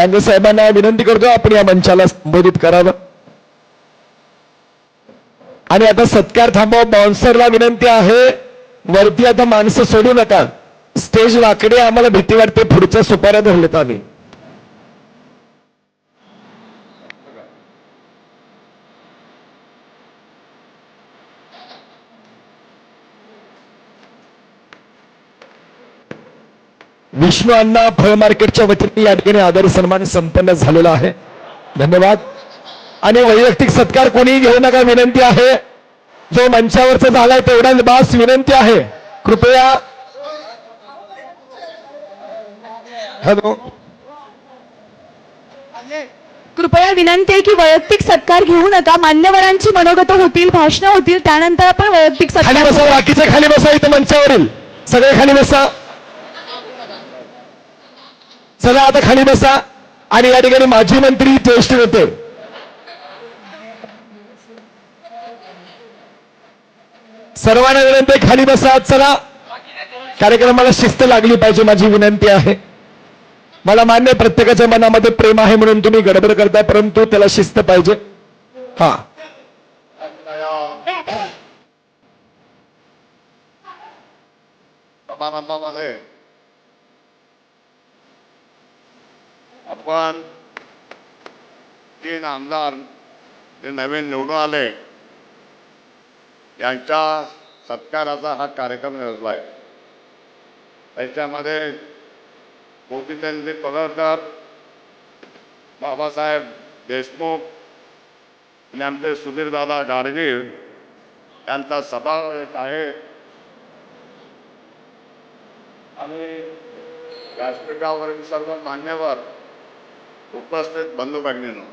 डांगे साहेबांना विनंती करतो आपण या मंचाला संबोधित करावं. आणि आता सत्कार थांबव बाउन्सरला विनंती आहे वरती आता माणसं सोडू नका. स्टेज वाकडे आम्हाला भीती वाटते पुढच्या सुपाऱ्या धरलेत आम्ही. विष्णू अण्णा फळ मार्केटच्या वतीने या ठिकाणी आदर सन्मान संपन्न झालेला आहे. धन्यवाद. आणि वैयक्तिक सत्कार कोणी घेऊ नका विनंती आहे. जो मंचावरचा झालाय तेवढाच बास विनंती आहे. कृपया. हॅलो. कृपया विनंती आहे की वैयक्तिक सत्कार घेऊ नका. मान्यवरांची मनोगत होतील भाषणं होतील त्यानंतर आपण वैयक्तिक खाली सत्कार बसा बाकीचे खाली बसा इथं मंचावरील. सगळे खाली बसा. चला आता खाली बसा आणि या ठिकाणी माजी मंत्री ज्येष्ठ नेते सर्वांना विनंती खाली बसा चला कार्यक्रमाला शिस्त लागली पाहिजे माझी विनंती आहे मला मान्य आहे, प्रत्येकाच्या मनामध्ये प्रेम आहे म्हणून तुम्ही गडबड करताय परंतु त्याला शिस्त पाहिजे हा समारंभामध्ये आपण तीन आमदार जे नवीन निवडून आले यांच्या सत्काराचा हा कार्यक्रम योजला आहे. त्याच्यामध्ये गोपीचंद पडळकर बाबासाहेब देशमुख आणि आमचे सुधीरदादा गाडगीळ यांचा सभा एक आहे. आणि व्यासपीठावरील सर्व मान्यवर उपस्थित बंधू भगिनींनो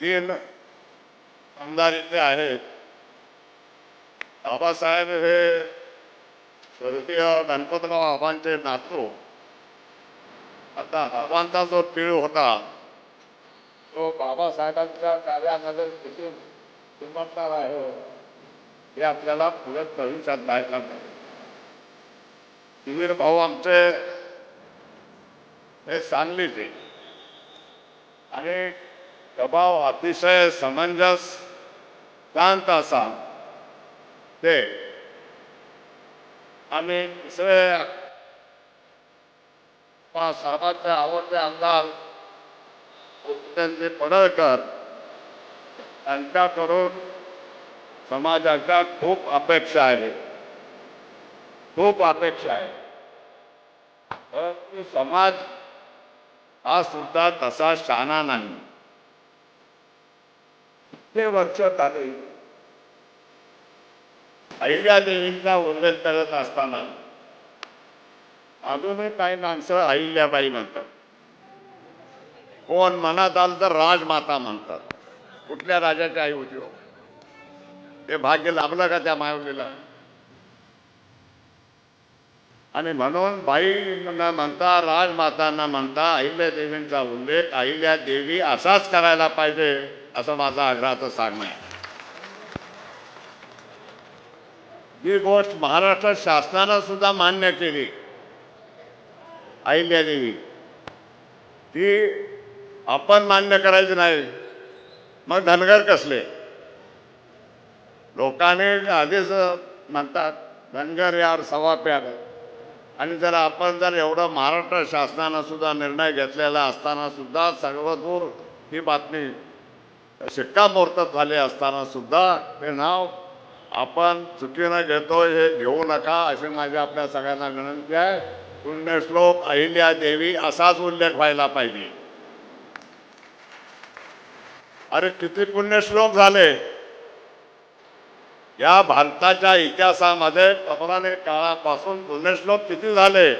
तीन आमदार इथे आहेत बाबासाहेब हे स्वर्गीय गणपतराव आबांचे नातू. आता आबांचा जो पीळ होता तो बाबासाहेबांच्या कार्यामध्ये किती किंमतदार आहे. हे आपल्याला पुढे भविष्यात पाहायला मिळेल. सुधीर भाऊ आमचे हे सांगलीचे आणि दबाव अतिशय समंजस शांत असा ते आम्ही दुसरे साहेबांचे आवडते आमदार उत्तनजी पडळकर यांच्याकडून समाजाच्या खूप अपेक्षा आहे खूप अपेक्षा आहे. परंतु समाज हा सुद्धा तसा शाना नाही. ते वर्ष झाले अहिल्या देवींचा उल्लेख करत असताना अजूनही काही माणसं अहिल्याबाई म्हणतात. कोण मनात आलं तर राजमाता म्हणतात. कुठल्या राजाची आई होती हो? ते भाग्य लाभलं का त्या मायवलीला आणि म्हणून बाई न म्हणता राजमातांना म्हणता अहिल्या देवींचा उल्लेख अहिल्या देवी असाच करायला पाहिजे असं माझं आग्रहाचं सांगणं आहे. ही गोष्ट महाराष्ट्र शासनानं सुद्धा मान्य केली. अहिल्या देवी. ती आपण मान्य करायची नाही. मग धनगर कसले? लोकांनी आधीच म्हणतात धनगर यार सवा प्यार आणि जर आपण जर एवढं महाराष्ट्र शासनानं सुद्धा निर्णय घेतलेला असताना सुद्धा सर्वदूर ही बातमी शिक्कामोर्तब झाली असताना सुद्धा ते नाव आपण चुकीनं घेतोय हे घेऊ नका अशी माझी आपल्या सगळ्यांना विनंती आहे. पुण्यश्लोक अहिल्या देवी असाच उल्लेख व्हायला पाहिजे. अरे किती पुण्यश्लोक झाले. या भारताच्या इतिहासामध्ये पौराणिक काळापासून पुण्यश्लोक किती झाले?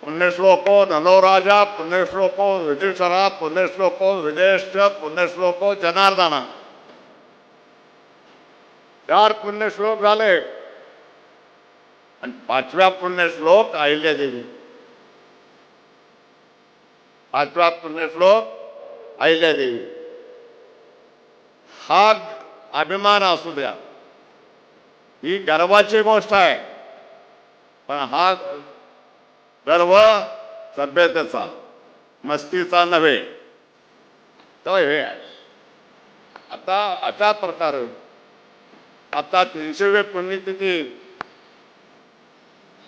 पुण्यश्लोको नलोराजा पुण्यश्लोको विधिषरा पुण्यश्लोको विदेश पुण्यश्लोको जनार्दना. चार पुण्यश्लोक झाले. आणि पाचव्या पुण्यश्लोक अहिल्यादेवी पाचवा पुण्यश्लोक अहिल्यादेवी हा अभिमान असू द्या. ही गर्वाची गोष्ट आहे. पण हा गर्व सभ्यतेचा मस्तीचा नव्हे. तो हे आहे. आता अशा प्रकार आता तीनशेवे पुण्यतिथी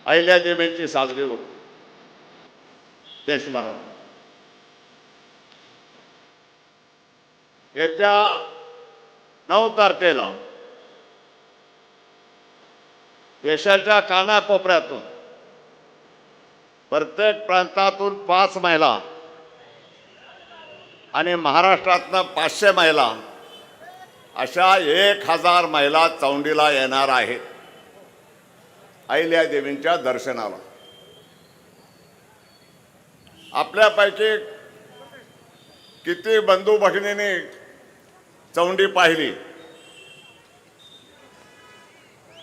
अहिल्यादेवींची साजरी होते. देशभरात येत्या नऊ तारखेला देशाच्या कानाकोपऱ्यातून प्रत्येक प्रांतातून पाच महिला आणि महाराष्ट्रातनं पाचशे महिला अशा एक हजार महिला चौंडीला येणार आहेत अहिल्या देवींच्या दर्शनाला. आपल्यापैकी किती बंधू भगिनीने चौंडी पाहिली.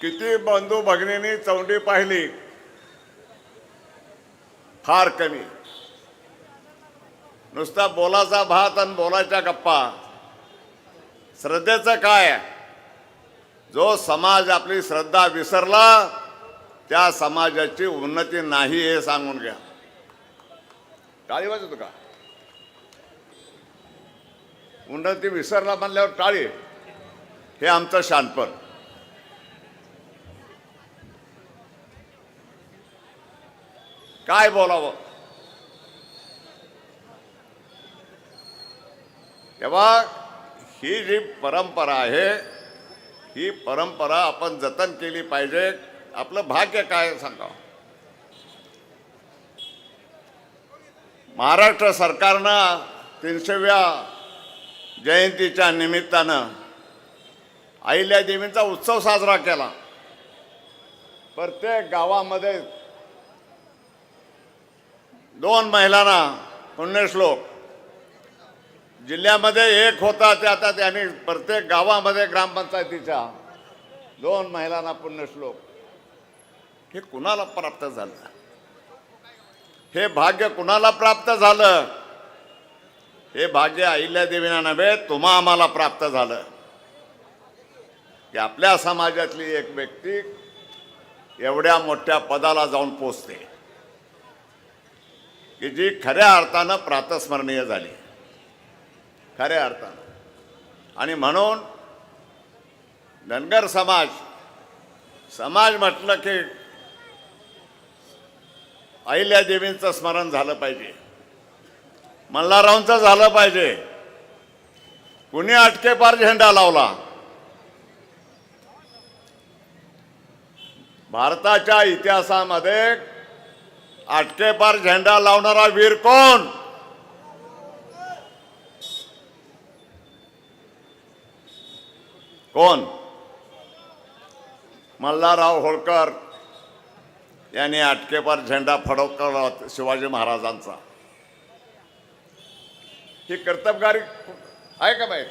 किती बंधू भगिनींनी चौंडी पाहिली? फार कमी. नुसता बोलाचा भात आणि बोलाच्या गप्पा. श्रद्धेचं काय? जो समाज आपली श्रद्धा विसरला त्या समाजाची उन्नती नाही हे सांगून घ्या. काळी वाजवतो का? उन्नती विसरला म्हणल्यावर टाळी. हे आमचं शानपण. काय बोलावं? तेव्हा ही जी परंपरा आहे ही परंपरा आपण जतन केली पाहिजे. आपलं भाग्य काय सांगा महाराष्ट्र सरकारनं तीनशेव्या जयंतीच्या निमित्तानं अहिल्या देवींचा उत्सव साजरा केला. प्रत्येक गावामध्ये दोन महिलांना पुण्यश्लोक. जिल्ह्यामध्ये एक होता ते आता त्यांनी प्रत्येक गावामध्ये ग्रामपंचायतीच्या दोन महिलांना पुण्यश्लोक. हे कुणाला प्राप्त झालं? हे भाग्य कुणाला प्राप्त झालं? हे भाग्य अहिल्यादेवीना नव्हे तुम्हा आम्हाला प्राप्त झालं. की आपल्या समाजातली एक व्यक्ती एवढ्या मोठ्या पदाला जाऊन पोचते. की जी खऱ्या अर्थानं प्रातस्मरणीय झाली. खऱ्या अर्थानं. आणि म्हणून धनगर समाज समाज म्हटलं की अहिल्या देवींचं स्मरण झालं पाहिजे. मल्हाररावांचा झालं पाहिजे. कुणी अटकेपार झेंडा लावला? भारताच्या इतिहासामध्ये अटकेपार झेंडा लावणारा वीर कोण? कोण? मल्हारराव होळकर यांनी अटकेपार झेंडा फडकवला शिवाजी महाराजांचा. ही कर्तबगार आहे का बाई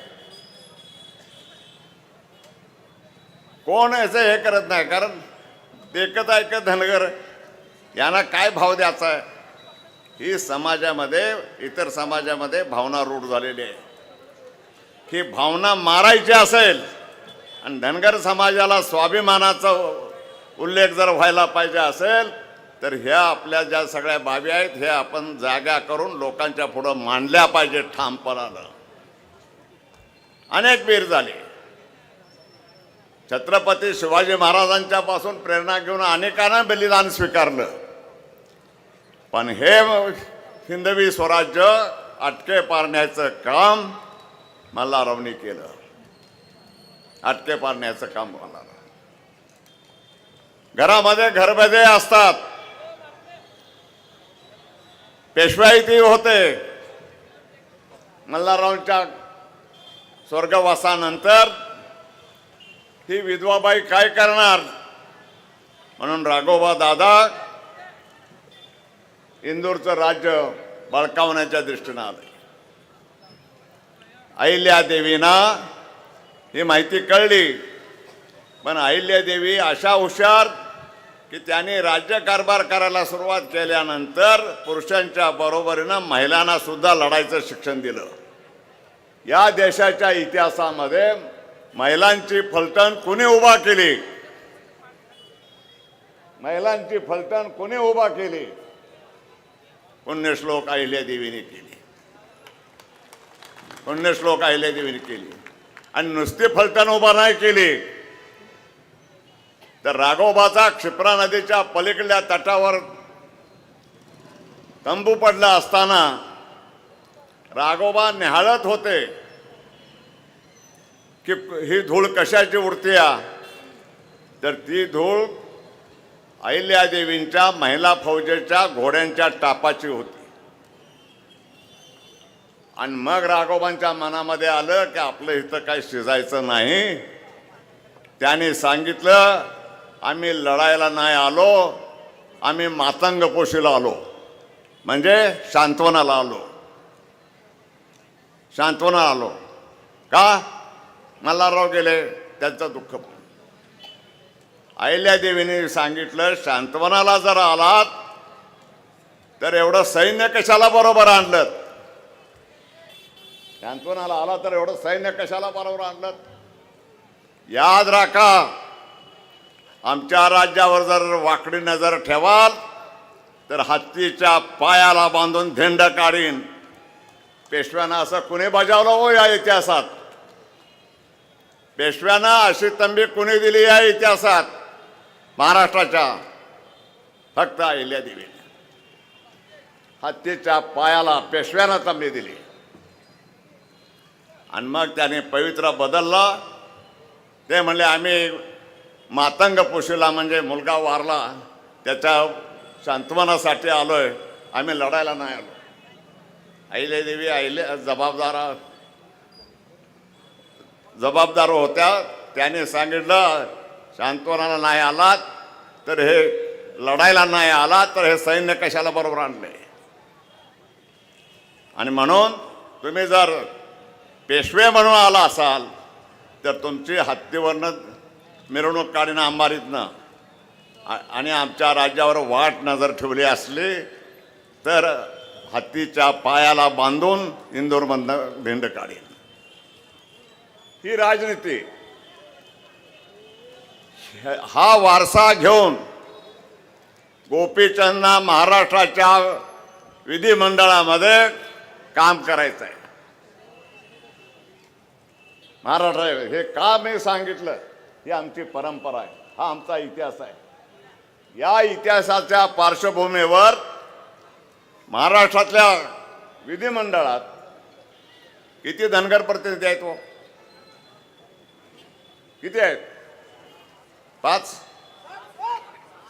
कोण याचं हे करत नाही? कारण देखत ऐकत धनगर? यांना काय भाव द्यायचा आहे? ही समाजामध्ये इतर समाजामध्ये भावना रूढ झालेली आहे. ही भावना मारायची असेल आणि धनगर समाजाला स्वाभिमानाचा उल्लेख जर व्हायला पाहिजे असेल तर ह्या आपल्या ज्या सगळ्या बाबी आहेत हे आपण जागा करून लोकांच्या पुढं मांडल्या पाहिजे ठामपणानं. अनेक वीर झाले. छत्रपती शिवाजी महाराजांच्या पासून प्रेरणा घेऊन अनेकांना बलिदान स्वीकारलं. पण हे हिंदवी स्वराज्य अटके पारण्याचं काम मल्हाररावनी केलं. अटके पारण्याचं काम मला घरामध्ये घरभेदे असतात. पेशवाईतही होते. मल्हाररावांच्या स्वर्गवासानंतर ही विधवाबाई काय करणार? म्हणून राघोबा दादा इंदूरचं राज्य बळकावण्याच्या दृष्टीनं आलं. अहिल्या देवीना ही माहिती कळली. पण अहिल्या देवी अशा हुशार की त्यांनी राज्यकारभार करायला सुरुवात केल्यानंतर पुरुषांच्या बरोबरीनं महिलांना सुद्धा लढायचं शिक्षण दिलं. या देशाच्या इतिहासामध्ये महिलांची फलटण कुणी उभा केली? महिलांची फलटण कोणी उभा केली? पुण्यश्लोक अहिल्या देवीने केली. पुण्यश्लोक अहिल्या देवीने केली. आणि नुसती फलटण उभा नाही केली. तर राघोबाचा क्षिप्रा नदीच्या पलीकडल्या तटावर तंबू पडला असताना राघोबा निहाळत होते की ही धूळ कशाची उडतीया? तर ती धूळ अहिल्यादेवींच्या महिला फौजेच्या घोड्यांच्या टापाची होती. आणि मग राघोबांच्या मनामध्ये आलं की आपलं इथं काही शिजायचं नाही. त्याने सांगितलं आम्ही लढायला नाही आलो आम्ही मातंगपोशीला आलो. म्हणजे सांत्वनाला आलो. सांत्वना आलो. का? मल्हारराव गेले त्यांचं दुःख अहिल्यादेवीने सांगितलं शांतवनाला जर आलात तर एवढं सैन्य कशाला बरोबर आणलं शांतवनाला आला तर एवढं सैन्य कशाला बरोबर आणलं याद राखा आमच्या राज्यावर जर वाकडी नजर ठेवाल तर हत्तीच्या पायाला बांधून धेंड काढीन. पेशव्यानं असं कुणी बजावलं हो या इतिहासात? पेशव्यानं अशी तंबी कुणी दिली या इतिहासात? महाराष्ट्राच्या फक्त अहिल्या देवीने. हत्तीच्या पायाला पेशव्यानं तंबी दिली. आणि मग त्याने पवित्र बदललं. ते म्हणले आम्ही मातंग पोशीला म्हणजे मुलगा वारला त्याच्या सांत्वनासाठी आलोय. आम्ही लढायला नाही आलो. आईले देवी आईले जबाबदार जबाबदार होत्या. त्याने सांगितलं सांत्वनाला नाही आलात तर हे लढायला नाही आला तर हे सैन्य कशाला बरोबर आणले? आणि म्हणून तुम्ही जर पेशवे म्हणून आला असाल तर तुमची हत्तीवरनं मिरवणूक काढणं अंबारीतनं आणि आमच्या राज्यावर वाट नजर ठेवली असली तर हत्तीच्या पायाला बांधून इंदोरमधनं भिंड काढीन ही राजनीती. हा वारसा घेऊन गोपीचंदना महाराष्ट्राच्या विधिमंडळामध्ये काम करायचं आहे महाराष्ट्र हे का मी सांगितलं? ही आमची परंपरा आहे. हा आमचा इतिहास आहे. या इतिहासाच्या पार्श्वभूमीवर महाराष्ट्रातल्या विधिमंडळात किती धनगर प्रतिनिधी आहेत हो? किती आहेत? पाच?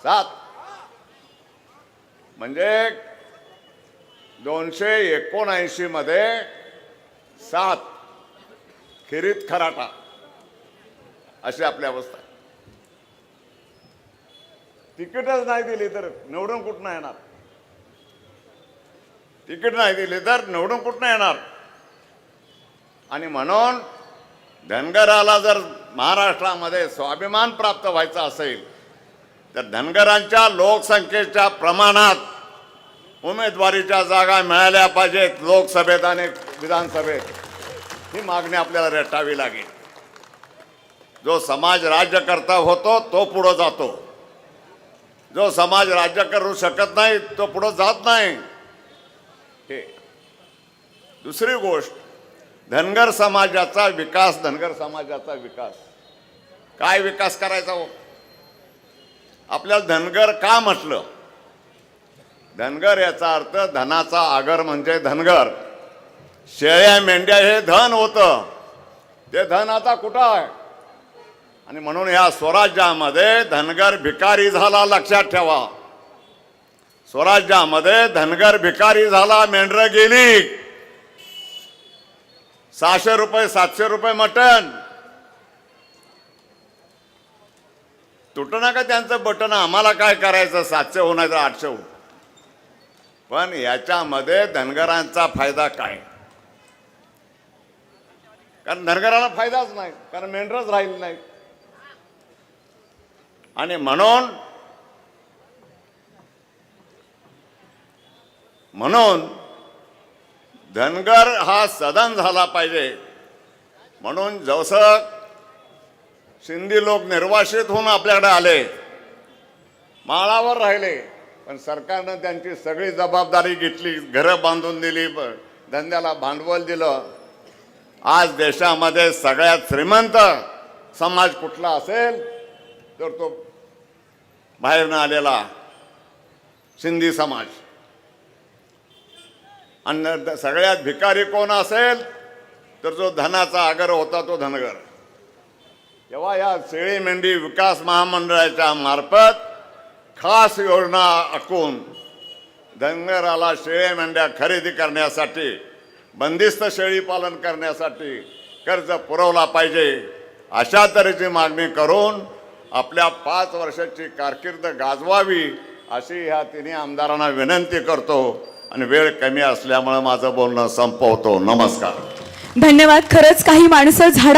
सात? म्हणजे दोनशे एकोणऐंशी मध्ये सात खिरीत खराटा. अशी आपली अवस्था. तिकीटच नाही दिली तर निवडून कुठनं येणार? तिकीट नाही दिली तर निवडून कुठनं येणार? आणि म्हणून धनगराला जर महाराष्ट्रामध्ये स्वाभिमान प्राप्त व्हायचा असेल तर धनगरांच्या लोकसंख्येच्या प्रमाणात उमेदवारीच्या जागा मिळाल्या पाहिजेत लोकसभेत आणि विधानसभेत. ही मागणी आपल्याला रेटावी लागेल. जो समाज राज्यकर्ता होतो तो पुढं जातो. जो समाज राज्य करू शकत नाही तो पुढं जात नाही. हे. दुसरी गोष्ट धनगर समाजाचा विकास धनगर समाजाचा विकास. काय विकास करायचा हो? आपल्याला धनगर का म्हटलं? धनगर याचा अर्थ धनाचा आगर म्हणजे धनगर. शेळ्या मेंढ्या हे धन होतं. ते धन आता कुठं आहे? आणि म्हणून या स्वराज्यामध्ये धनगर भिकारी झाला लक्षात ठेवा. स्वराज्यामध्ये धनगर भिकारी झाला मेंढर गेली. सहाशे रुपये सातशे रुपये मटण. तुटना का त्यांचं बटन आम्हाला काय करायचं? सातशे होणार तर आठशे हो पण याच्यामध्ये धनगरांचा फायदा काय? कारण धनगराला फायदाच नाही कारण मेंढरच राहील नाही आणि म्हणून म्हणून धनगर हा सदन झाला पाहिजे. म्हणून जसं सिंधी लोक निर्वासित होऊन आपल्याकडे आले. माळावर राहिले पण सरकारनं त्यांची सगळी जबाबदारी घेतली घरं बांधून दिली धंद्याला भांडवल दिलं. आज देशामध्ये सगळ्यात श्रीमंत समाज कुठला असेल तर तो बाहेरनं आलेला सिंधी समाज. आणि सगळ्यात भिकारी कोण असेल तर जो धनाचा आगर होता तो धनगर. तेव्हा या शेळी मेंढी विकास महामंडळाच्या मार्फत खास योजना आखून धनगराला शेळी मेंढ्या खरेदी करण्यासाठी बंदिस्त शेळी पालन करण्यासाठी कर्ज पुरवला पाहिजे अशा तऱ्हेची मागणी करून आपल्या पाच वर्षाची कारकीर्द गाजवावी अशी ह्या तिन्ही आमदारांना विनंती करतो आणि वेळ कमी असल्यामुळे माझं बोलणं संपवतो. नमस्कार. धन्यवाद. खरंच काही माणसं झाडा